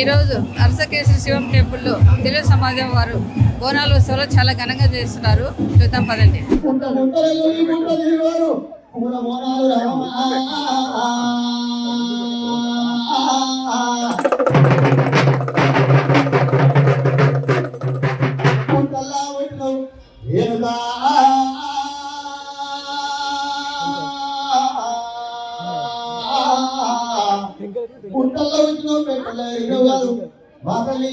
ఈరోజు అరసకేశ్వర శివం టెంపుల్లో తెలుగు సమాజం వారు బోనాలు ఉత్సవాలు చాలా ఘనంగా చేస్తున్నారు. చూద్దాం పదండి. గుంట గుంటల్లో విష్ణు పెట్టలేదు ఇరుగారు వాకలి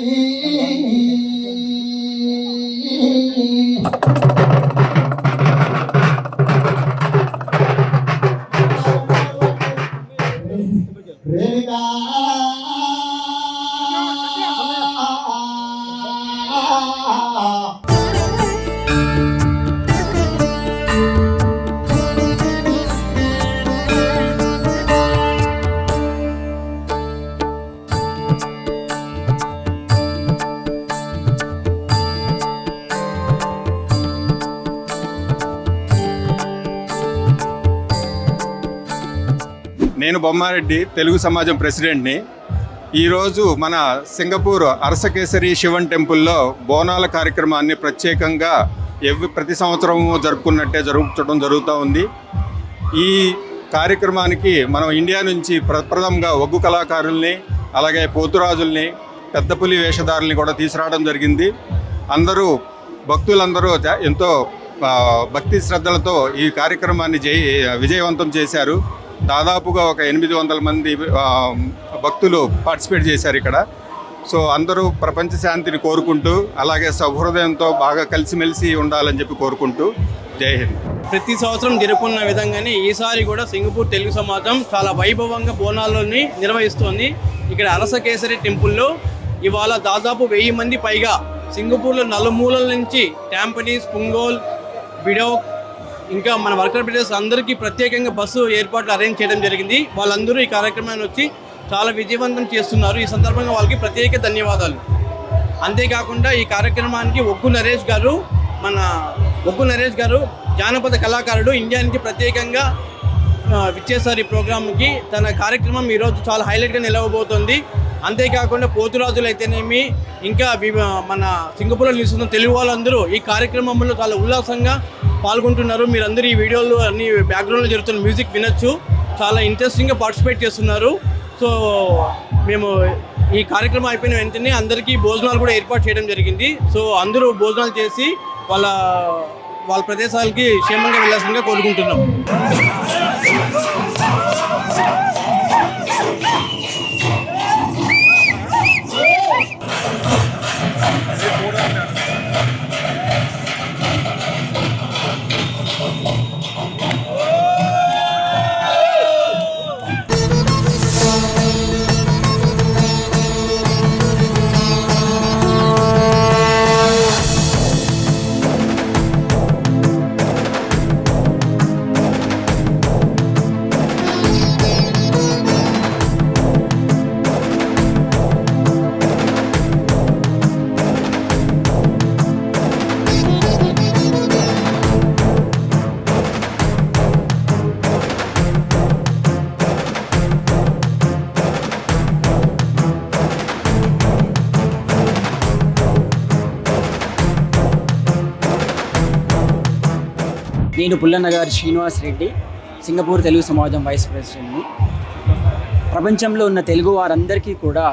నేను బొమ్మారెడ్డి తెలుగు సమాజం ప్రెసిడెంట్ని. ఈరోజు మన సింగపూర్ అరసకేసరి శివన్ టెంపుల్లో బోనాల కార్యక్రమాన్ని ప్రత్యేకంగా ఎవ్వి ప్రతి సంవత్సరము జరుపుకున్నట్టే జరుపుకోవడం జరుగుతూ ఉంది. ఈ కార్యక్రమానికి మనం ఇండియా నుంచి ప్రప్రథంగా ఒగ్గు కళాకారుల్ని అలాగే పోతురాజుల్ని పెద్ద పులి వేషధారుల్ని కూడా తీసుకురావడం జరిగింది. అందరూ భక్తులందరూ జ- ఎంతో భక్తి శ్రద్ధలతో ఈ కార్యక్రమాన్ని జై విజయవంతం చేశారు. దాదాపుగా ఒక ఎనిమిది వందల మంది భక్తులు పార్టిసిపేట్ చేశారు ఇక్కడ. సో అందరూ ప్రపంచ శాంతిని కోరుకుంటూ అలాగే సౌహృదయంతో బాగా కలిసిమెలిసి ఉండాలని చెప్పి కోరుకుంటూ జై హింద్. ప్రతి సంవత్సరం జరుపుకున్న విధంగానే ఈసారి కూడా సింగపూర్ తెలుగు సమాజం చాలా వైభవంగా బోనాలని నిర్వహిస్తోంది. ఇక్కడ అరసకేసరి టెంపుల్లో ఇవాళ దాదాపు వెయ్యి మంది పైగా సింగపూర్లో నలుమూలల నుంచి ట్యాంపనీస్ పుంగోల్ బిడోక్ ఇంకా మన వర్కర్ బ్రిడర్స్ అందరికీ ప్రత్యేకంగా బస్సు ఏర్పాట్లు అరేంజ్ చేయడం జరిగింది. వాళ్ళందరూ ఈ కార్యక్రమాన్ని వచ్చి చాలా విజయవంతం చేస్తున్నారు. ఈ సందర్భంగా వాళ్ళకి ప్రత్యేక ధన్యవాదాలు. అంతేకాకుండా ఈ కార్యక్రమానికి ఒగ్గు నరేష్ గారు మన ఒగ్గు నరేష్ గారు జానపద కళాకారుడు ఇండియా నుంచి ప్రత్యేకంగా ఆ, విచ్చేసారు ఈ ప్రోగ్రామ్కి తన కార్యక్రమం ఈరోజు చాలా హైలైట్గా నిలవబోతోంది. అంతేకాకుండా పోతురాజులు అయితేనేమి ఇంకా వి- మన సింగపూర్లో నిలుస్తున్న తెలుగు వాళ్ళందరూ ఈ కార్యక్రమంలో చాలా ఉల్లాసంగా పాల్గొంటున్నారు. మీరందరూ ఈ వీడియోలు అన్ని బ్యాక్గ్రౌండ్లో జరుగుతున్న మ్యూజిక్ వినొచ్చు. చాలా ఇంట్రెస్టింగ్గా పార్టిసిపేట్ చేస్తున్నారు. సో మేము ఈ కార్యక్రమం అయిపోయిన వెంటనే అందరికీ భోజనాలు కూడా ఏర్పాటు చేయడం జరిగింది. సో అందరూ భోజనాలు చేసి వాళ్ళ వాళ్ళ ప్రదేశాలకి క్షేమంగా వెళ్ళాల్సిందిగా కోరుకుంటున్నాం. నేను పుల్లన్నగారి శ్రీనివాస్ రెడ్డి సింగపూర్ తెలుగు సమాజం వైస్ ప్రెసిడెంట్ని. ప్రపంచంలో ఉన్న తెలుగు వారందరికీ కూడా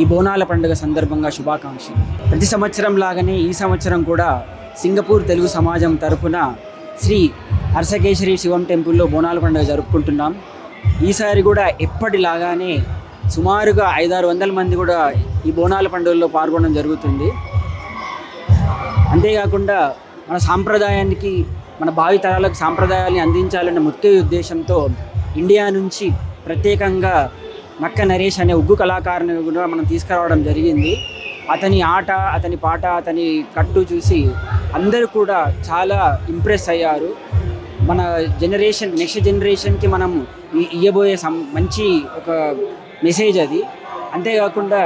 ఈ బోనాల పండుగ సందర్భంగా శుభాకాంక్షలు. ప్రతి సంవత్సరం లాగానే ఈ సంవత్సరం కూడా సింగపూర్ తెలుగు సమాజం తరపున శ్రీ అర్సకేశ్వరి శివం టెంపుల్లో బోనాల పండుగ జరుపుకుంటున్నాం. ఈసారి కూడా ఎప్పటిలాగానే సుమారుగా ఐదారు వందల మంది కూడా ఈ బోనాల పండుగలో పాల్గొనడం జరుగుతుంది. అంతేకాకుండా మన సాంప్రదాయానికి మన భావితరాలకు సాంప్రదాయాన్ని సాంప్రదాయాల్ని అందించాలన్న ముఖ్య ఉద్దేశంతో ఇండియా నుంచి ప్రత్యేకంగా నక్క నరేష్ అనే ఉగ్గు కళాకారుని కూడా మనం తీసుకురావడం జరిగింది. అతని ఆట అతని పాట అతని కట్టు చూసి అందరూ కూడా చాలా ఇంప్రెస్ అయ్యారు. మన జనరేషన్ నెక్స్ట్ జనరేషన్కి మనం ఇయ్యబోయే సం మంచి ఒక మెసేజ్ అది. అంతేకాకుండా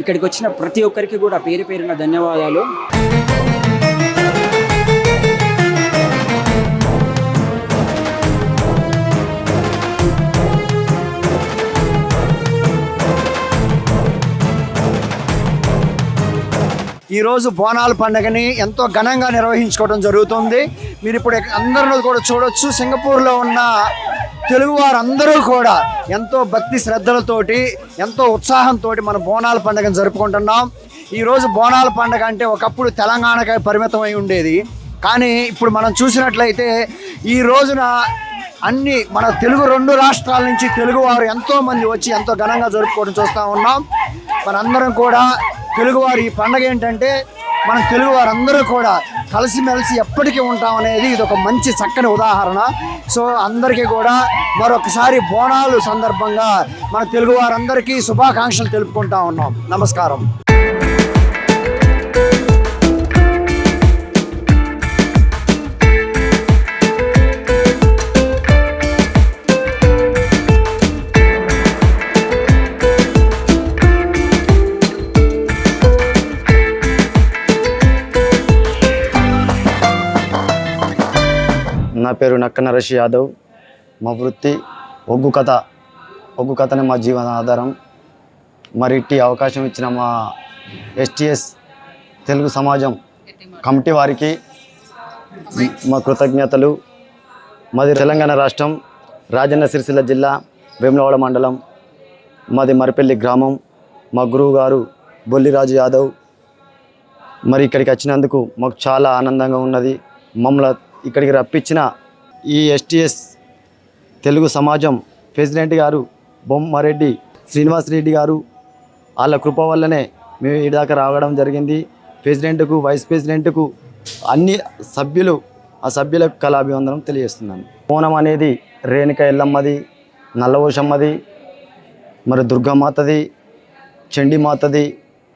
ఇక్కడికి వచ్చిన ప్రతి ఒక్కరికి కూడా పేరు పేరున ధన్యవాదాలు. ఈరోజు బోనాల పండుగని ఎంతో ఘనంగా నిర్వహించుకోవడం జరుగుతుంది. మీరు ఇప్పుడు అందరిని కూడా చూడొచ్చు. సింగపూర్లో ఉన్న తెలుగు వారందరూ కూడా ఎంతో భక్తి శ్రద్ధలతోటి ఎంతో ఉత్సాహంతో మన బోనాల పండుగను జరుపుకుంటున్నాం. ఈరోజు బోనాల పండుగ అంటే ఒకప్పుడు తెలంగాణకి పరిమితం అయి ఉండేది. కానీ ఇప్పుడు మనం చూసినట్లయితే ఈ రోజున అన్ని మన తెలుగు రెండు రాష్ట్రాల నుంచి తెలుగు వారు ఎంతో మంది వచ్చి ఎంతో ఘనంగా జరుపుకోవడం చూస్తూ ఉన్నాం. మనందరం కూడా తెలుగువారు ఈ పండగ ఏంటంటే మన తెలుగు వారందరూ కూడా కలిసిమెలిసి ఎప్పటికీ ఉంటాం అనేది ఇది ఒక మంచి చక్కని ఉదాహరణ. సో అందరికీ కూడా మరొకసారి బోనాలు సందర్భంగా మన తెలుగు వారందరికీ శుభాకాంక్షలు తెలుపుకుంటా ఉన్నాం. నమస్కారం. నా పేరు నక్క నరేష్ యాదవ్. మా వృత్తి ఒగ్గు కథ. ఒగ్గు కథనే మా జీవన ఆధారం. మరి ఇట్టి అవకాశం ఇచ్చిన మా ఎస్టీఎస్ తెలుగు సమాజం కమిటీ వారికి మా కృతజ్ఞతలు. మాది తెలంగాణ రాష్ట్రం రాజన్న సిరిసిల్ల జిల్లా వేములవాడ మండలం. మాది మరిపల్లి గ్రామం. మా గురువు గారు బొల్లిరాజు యాదవ్. మరి ఇక్కడికి వచ్చినందుకు మాకు చాలా ఆనందంగా ఉన్నది. మమ్మల్ని ఇక్కడికి రప్పించిన ఈ ఎస్టీఎస్ తెలుగు సమాజం ప్రెసిడెంట్ గారు బొమ్మారెడ్డి శ్రీనివాస్ రెడ్డి గారు వాళ్ళ కృప వల్లనే మేము ఈ దాకా రావడం జరిగింది. ప్రెసిడెంట్కు వైస్ ప్రెసిడెంట్కు అన్ని సభ్యులు ఆ సభ్యులకు కళాభివందనం తెలియజేస్తున్నాను. ఓనం అనేది రేణుక ఎల్లమ్మది నల్లవోషమ్మది మరి దుర్గామాతది చండిమాతది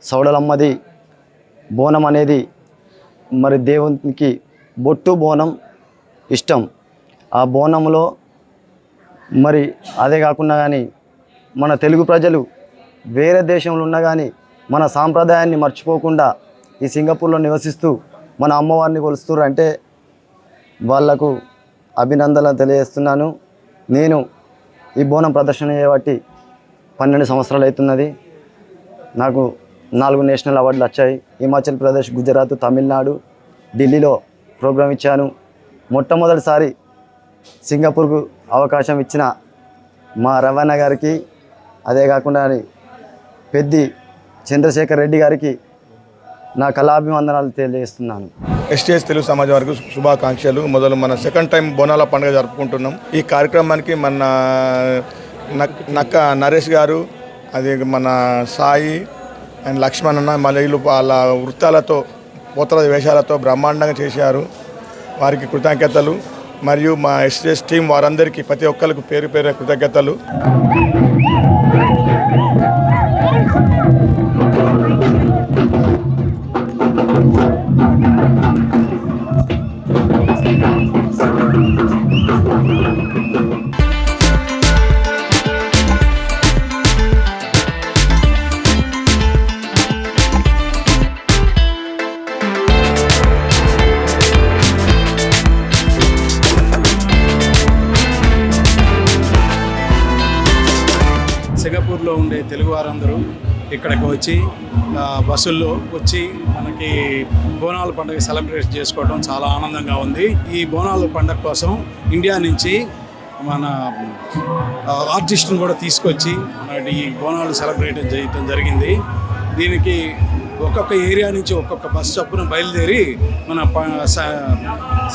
సౌడలమ్మది బోనం అనేది మరి దేవునికి బొట్టు బోనం ఇష్టం. ఆ బోనంలో మరి అదే కాకుండా కానీ మన తెలుగు ప్రజలు వేరే దేశంలో ఉన్నా కానీ మన సాంప్రదాయాన్ని మర్చిపోకుండా ఈ సింగపూర్లో నివసిస్తూ మన అమ్మవారిని కొలుస్తున్నారు అంటే వాళ్ళకు అభినందనలు తెలియజేస్తున్నాను. నేను ఈ బోనం ప్రదర్శన చేయబట్టి పన్నెండు సంవత్సరాలు అవుతున్నది. నాకు నాలుగు నేషనల్ అవార్డులు వచ్చాయి. హిమాచల్ ప్రదేశ్ గుజరాత్ తమిళనాడు ఢిల్లీలో ప్రోగ్రాం ఇచ్చాను. మొట్టమొదటిసారి సింగపూర్కు అవకాశం ఇచ్చిన మా రవాణ గారికి అదే కాకుండా పెద్ది చంద్రశేఖర్ రెడ్డి గారికి నా కళాభివందనాలు తెలియజేస్తున్నాను. ఎస్టీఎస్ తెలుగు సమాజం వరకు శుభాకాంక్షలు. మొదలు మన సెకండ్ టైం బోనాల పండుగ జరుపుకుంటున్నాం. ఈ కార్యక్రమానికి మన నక్- నక్క నరేష్ గారు అది మన సాయి అండ్ లక్ష్మణ్ అన్న మళ్ళీ వాళ్ళ వృత్తాలతో పోతల వేషాలతో బ్రహ్మాండంగా చేశారు. వారికి కృతజ్ఞతలు. మరియు మా ఎస్టీఎస్ టీం వారందరికీ ప్రతి ఒక్కరికి పేరు పేరు కృతజ్ఞతలు. సింగపూర్లో ఉండే తెలుగు వారందరూ ఇక్కడికి వచ్చి బస్సుల్లో వచ్చి మనకి బోనాల పండుగ సెలబ్రేట్ చేసుకోవడం చాలా ఆనందంగా ఉంది. ఈ బోనాల పండుగ కోసం ఇండియా నుంచి మన ఆర్టిస్ట్ని కూడా తీసుకొచ్చి ఈ బోనాలు సెలబ్రేట్ చేయడం జరిగింది. దీనికి ఒక్కొక్క ఏరియా నుంచి ఒక్కొక్క బస్ చప్పున బయలుదేరి మన స-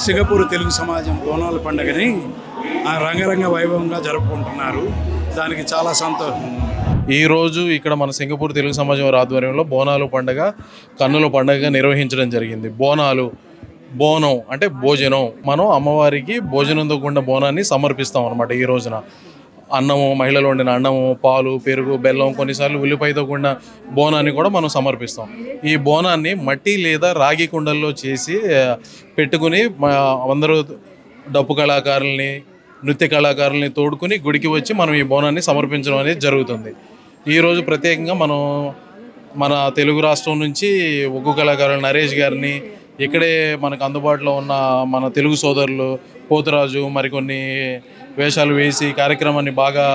సింగపూర్ తెలుగు సమాజం బోనాల పండుగని ఆ రంగరంగ వైభవంగా జరుపుకుంటున్నారు. దానికి చాలా సంతోషం. ఈరోజు ఇక్కడ మన సింగపూర్ తెలుగు సమాజం వారి ఆధ్వర్యంలో బోనాలు పండగ కన్నుల పండగ నిర్వహించడం జరిగింది. బోనాలు బోనం అంటే భోజనం. మనం అమ్మవారికి భోజనంతో కూడిన బోనాన్ని సమర్పిస్తాం అనమాట ఈ రోజున. అన్నము మహిళలు వండిన అన్నము పాలు పెరుగు బెల్లం కొన్నిసార్లు ఉల్లిపాయతో కూడిన బోనాన్ని కూడా మనం సమర్పిస్తాం. ఈ బోనాన్ని మట్టి లేదా రాగి కుండల్లో చేసి పెట్టుకుని అందరూ డప్పు కళాకారుల్ని నృత్య కళాకారుల్ని తోడుకుని గుడికి వచ్చి మనం ఈ బోనాన్ని సమర్పించడం అనేది జరుగుతుంది. ఈరోజు ప్రత్యేకంగా మనం మన తెలుగు రాష్ట్రం నుంచి ఒగ్గు కళాకారులు నరేష్ గారిని ఇక్కడే మనకు అందుబాటులో ఉన్న మన తెలుగు సోదరులు పోతురాజు మరికొన్ని వేషాలు వేసి కార్యక్రమాన్ని బాగా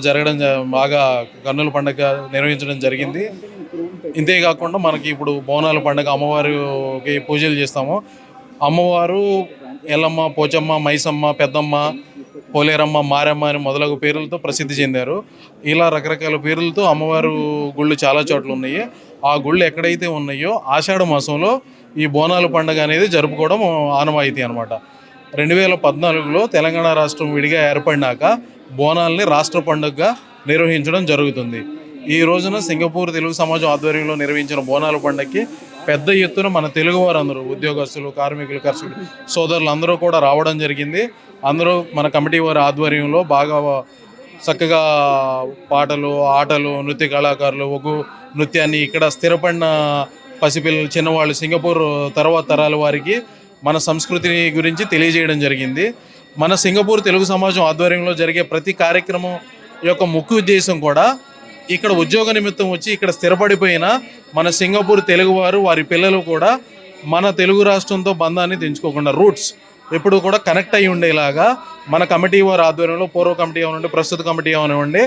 జరగడం జ- బాగా కన్నుల పండుగ నిర్వహించడం జరిగింది. ఇంతే కాకుండా మనకి ఇప్పుడు బోనాల పండుగ అమ్మవారికి పూజలు చేస్తాము. అమ్మవారు ఎల్లమ్మ పోచమ్మ మైసమ్మ పెద్దమ్మ పోలేరమ్మ మారమ్మ అని మొదలగు పేర్లతో ప్రసిద్ధి చెందారు. ఇలా రకరకాల పేర్లతో అమ్మవారు గుళ్ళు చాలా చోట్ల ఉన్నాయి. ఆ గుళ్ళు ఎక్కడైతే ఉన్నాయో ఆషాఢ మాసంలో ఈ బోనాల పండుగ అనేది జరుపుకోవడం ఆనవాయితీ అనమాట రెండు వేల పద్నాలుగులో తెలంగాణ రాష్ట్రం విడిగా ఏర్పడినాక బోనాల్ని రాష్ట్ర పండుగగా నిర్వహించడం జరుగుతుంది. ఈ రోజున సింగపూర్ తెలుగు సమాజం ఆధ్వర్యంలో నిర్వహించిన బోనాల పండుగకి పెద్ద ఎత్తున మన తెలుగు అందరూ ఉద్యోగస్తులు కార్మికులు కర్షకులు సోదరులు అందరూ కూడా రావడం జరిగింది. అందరూ మన కమిటీ వారి ఆధ్వర్యంలో బాగా చక్కగా పాటలు ఆటలు నృత్య కళాకారులు ఒగ్గు నృత్యాన్ని ఇక్కడ స్థిరపడిన పసిపిల్లలు చిన్నవాళ్ళు సింగపూర్ తర్వాత తరాల వారికి మన సంస్కృతిని గురించి తెలియజేయడం జరిగింది. మన సింగపూర్ తెలుగు సమాజం ఆధ్వర్యంలో జరిగే ప్రతి కార్యక్రమం యొక్క ముఖ్య ఉద్దేశం కూడా ఇక్కడ ఉద్యోగ నిమిత్తం వచ్చి ఇక్కడ స్థిరపడిపోయిన మన సింగపూర్ తెలుగువారు వారి పిల్లలు కూడా మన తెలుగు రాష్ట్రంతో బంధాన్ని తెంచుకోకుండా రూట్స్ ఎప్పుడు కూడా కనెక్ట్ అయి ఉండేలాగా మన కమిటీ వారి ఆధ్వర్యంలో పూర్వ కమిటీ అవనివ్వండి ప్రస్తుత కమిటీ అవనివ్వండి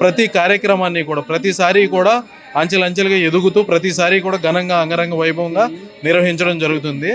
ప్రతి కార్యక్రమాన్ని కూడా ప్రతిసారి కూడా అంచెలంచెలుగా ఎదుగుతూ ప్రతిసారి కూడా ఘనంగా అంగరంగ వైభవంగా నిర్వహించడం జరుగుతుంది.